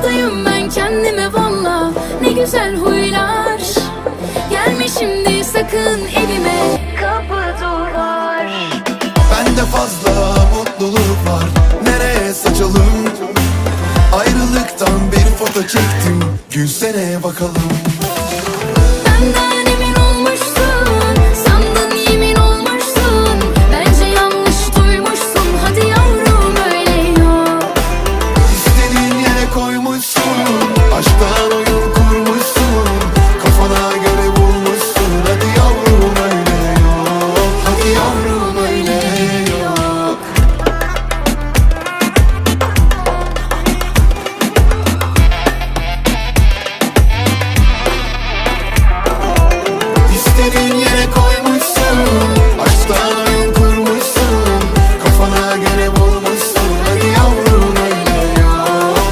Hastayım ben kendime valla. Ne güzel huylar. Gelme şimdi sakın evime. Kapı duvar. Bende fazla mutluluk var. Nereye saçalım? Ayrılıktan bir foto çektim. Gülsene bakalım Baby